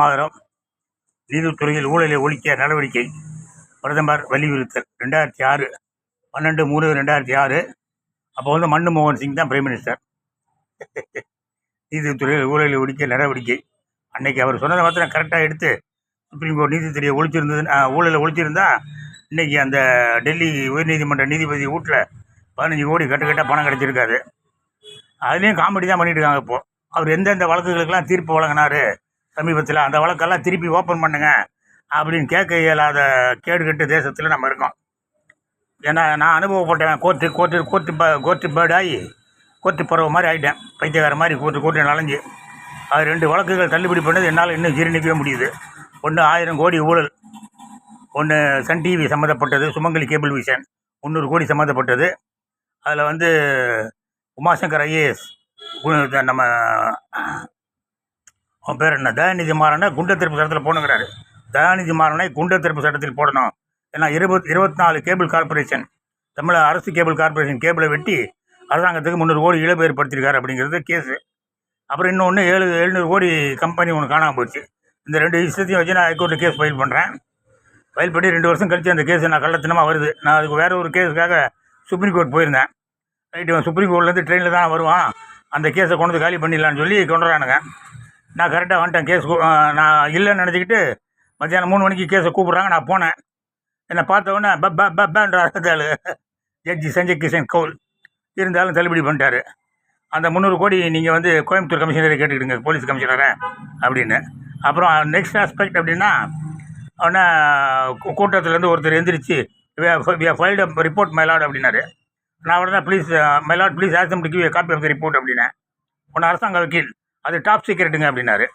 மாதம் நீதித்துறையில் ஊழலை ஒழிக்க நடவடிக்கை. பிரதமர் வலியுறுத்தல். ரெண்டாயிரத்தி ஆறு பன்னெண்டு மூணு ரெண்டாயிரத்தி ஆறு. அப்போ வந்து மன்மோகன் சிங் தான் பிரைம் மினிஸ்டர் நீதித்துறையில் ஊழலை ஒழிக்க நடவடிக்கை. அன்னைக்கு அவர் சொன்னதை மாத்திரம் கரெக்டாக எடுத்து சுப்ரீம் கோர்ட் நீதித்துறையை ஒழிச்சிருந்தது ஊழலை ஒழிச்சிருந்தா இன்னைக்கு அந்த டெல்லி உயர்நீதிமன்ற நீதிபதி வீட்டில் பதினஞ்சு கோடி கட்டுக்கட்டாக பணம் கிடச்சிருக்காது. அதுலேயும் காமெடி தான் பண்ணிட்டு இருக்காங்க இப்போது அவர் எந்தெந்த வழக்குகளுக்கெல்லாம் தீர்ப்பு வழங்கினார்? சமீபத்தில் அந்த வழக்கெல்லாம் திருப்பி ஓப்பன் பண்ணுங்க அப்படின்னு கேட்க இயலாத கேடுகட்டு தேசத்தில் நம்ம இருக்கோம். ஏன்னா நான் அனுபவப்பட்டேன் கோர்ட்டு கோர்ட்டு கோர்ட்டு ப கோர்ட்டு பேர்டு ஆகி கோர்ட்டு பறவை மாதிரி ஆகிட்டேன் பைத்தியக்கார மாதிரி கோர்ட்டு கோர்ட்டு நலஞ்சு. அது ரெண்டு வழக்குகள் தள்ளுபடி பண்ணது என்னால் இன்னும் ஜீரணிக்கவே முடியுது. ஒன்று ஆயிரம் கோடி ஊழல் ஒன்று சன் டிவி சம்மந்தப்பட்டது சுமங்கலி கேபிள் விஷன் முந்நூறு கோடி சம்மந்தப்பட்டது. அதில் வந்து உமாசங்கர் ஐஏஎஸ் நம்ம அவன் பேர் என்ன? தயாநிதி மாறனை குண்ட திருப்பு சட்டத்தில் போடணுங்கிறாரு. தயாநிதி மாறனை குண்ட திருப்பு சட்டத்தில் போடணும். ஏன்னா இருபத் இருபத்தி நாலு கேபிள் கார்ப்பரேஷன் தமிழக அரசு கேபிள் கார்ப்பரேஷன் கேபிளை வெட்டி அரசாங்கத்துக்கு முந்நூறு கோடி இழப்பு ஏற்படுத்தியிருக்காரு அப்படிங்கிறது கேஸு. அப்புறம் இன்னொன்று ஏழு எழுநூறு கோடி கம்பெனி ஒன்று காணாமல் போச்சு. இந்த ரெண்டு விஷயத்தையும் வச்சு நான் ஹைகோர்ட்டில் கேஸ் ஃபைல் பண்ணுறேன் ஃபைல் பண்ணி ரெண்டு வருஷம் கழித்து அந்த கேஸ் நான் கள்ளத்தனமாக வருது. நான் அதுக்கு வேறு ஒரு கேஸுக்காக சுப்ரீம் கோர்ட் போயிருந்தேன். ரைட்டு சுப்ரீம் கோர்ட்லேருந்து ட்ரெயினில் தான் வருவான். அந்த கேஸை கொண்டு வந்து காலி பண்ணிடலான்னு சொல்லி கொண்டு வரானுங்க. நான் கரெக்டாக வந்துட்டேன். கேஸ் நான் இல்லைன்னு நினச்சிக்கிட்டு மத்தியானம் மூணு மணிக்கு கேஸை கூப்பிட்றாங்க. நான் போனேன். என்னை பார்த்தவொடனே ப ப ப ஜட்ஜி சஞ்சய் கிஷன் கவுல். இருந்தாலும் தள்ளுபடி பண்ணிட்டாரு. அந்த முந்நூறு கோடி நீங்கள் வந்து கோயம்புத்தூர் கமிஷனரை கேட்டுக்கிடுங்க போலீஸ் கமிஷனரை அப்படின்னு. அப்புறம் நெக்ஸ்ட் ஆஸ்பெக்ட் அப்படின்னா உடனே கூட்டத்துலேருந்து ஒருத்தர் எந்திரிச்சு ஃபைல்டு ரிப்போர்ட் மயிலாடு அப்படின்னாரு. நான் உடனே please my lord please awesome to give copy of the report அப்படின்னேன். உன்னை அரசாங்க வக்கீல். அது டாப் சீக்கிரட்டுங்க அப்படின்னாரு.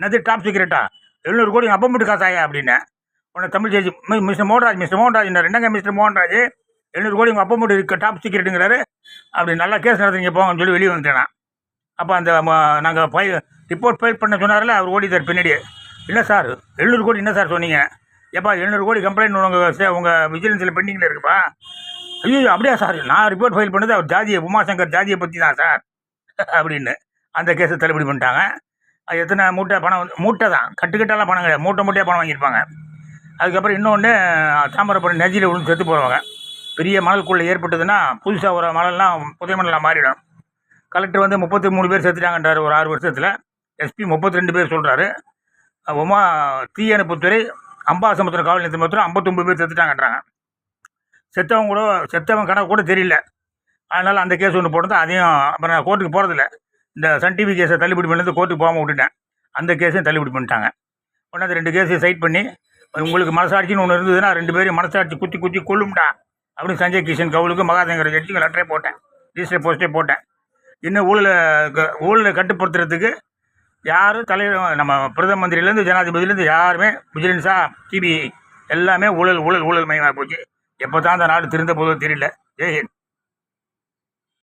என்னது டாப் சீக்கிரட்டா எழுநூறு கோடி அப்போ மட்டும் காசாயா அப்படின்னேன் உன்னை தமிழ் ஜெயிச்சு மிஸ்டர் மோகன்ராஜ் மிஸ்டர் மோகன்ராஜ் என்னங்க மிஸ்டர் மோகன்ராஜ்? எழுநூறு கோடி உங்கள் அப்பா மட்டும் இருக்க டாப் சீக்கிரட்டுங்கிறாரு அப்படி நல்லா கேஸ் நடத்துங்க போங்கன்னு சொல்லி வெளியே வந்துட்டேன். நான். அப்போ அந்த நாங்கள் ஃபைல் ரிப்போர்ட் ஃபைல் பண்ண சொன்னார்ல அவர் ஓடிதார் பின்னாடி இல்லை சார் எழுநூறு கோடி என்ன சார் சொன்னீங்க? ஏப்பா எழுநூறு கோடி கம்ப்ளைண்ட் உங்கள் உங்கள் விஜிலன்ஸில் பெண்டிங்கில் இருக்குப்பா. ஐயோ அப்படியா சார்? நான் ரிப்போர்ட் ஃபைல் பண்ணது அவர் ஜாதியை உமாசங்கர் ஜாதியை பற்றி தான் சார். அப்படின்னு. அந்த கேஸை தள்ளுபடி பண்ணிட்டாங்க. அது எத்தனை மூட்டை பணம் வந்து மூட்டை தான். கட்டுக்கட்டெல்லாம் பணம் கிடையாது. மூட்டை மூட்டையாக பணம் வாங்கியிருப்பாங்க. அதுக்கப்புறம் இன்னொன்று தாமிரபரணி நதியில் விழுந்து செத்து போகிறவங்க பெரிய மணலுக்குள்ளே ஏற்பட்டதுன்னா புதுசாக ஒரு மணல்லாம் புதிய மணலாக மாறிடும். கலெக்டர் வந்து முப்பத்தி மூணு பேர் செத்துட்டாங்கன்றார் ஒரு ஆறு வருஷத்தில். எஸ்பி முப்பத்தி ரெண்டு பேர் சொல்கிறாரு உமா தீயணைப்புத்துறை அம்பாசமுத்திரம் காவல் நிலையத்தில் மாத்திரம் ஐம்பத்தொம்பது பேர் செத்துட்டாங்கன்றாங்க. செத்தவங்க கூட செத்தவன் கணக்கு கூட தெரியல. அதனால் அந்த கேஸ் ஒன்று போட்டது அதையும் அப்புறம் நான் கோர்ட்டுக்கு போகிறதில்ல இந்த சன் டிவி கேஸை தள்ளுபடி பண்ணது கோர்ட்டுக்கு போகாமல் விட்டுட்டேன். அந்த கேஸையும் தள்ளுபடி பண்ணிட்டாங்க உடனே அந்த ரெண்டு கேஸையும் சைட் பண்ணி உங்களுக்கு மனசாட்சின்னு ஒன்று இருந்ததுன்னா ரெண்டு பேரும் மனசாட்சி குத்தி குத்தி கொள்ளும்டா அப்படின்னு சஞ்சய் கிஷன் கவுலுக்கு மகாதேங்கர் ஜட்ஜிக்கு லெட்டரே போட்டேன். ரிஜிஸ்டர் போஸ்ட்டே போட்டேன். இன்னும் ஊழலை க- ஊழலை கட்டுப்படுத்துறதுக்கு யாரும் தலைவர் நம்ம பிரதம மந்திரிலேருந்து ஜனாதிபதியிலேருந்து யாருமே விஜிலன்ஸாக சிபிஐ எல்லாமே ஊழல் ஊழல் ஊழல் மயமாக போச்சு. எப்போ தான் அந்த நாடு திருந்த போதும் தெரியல. ஜெய்ஹிந்த்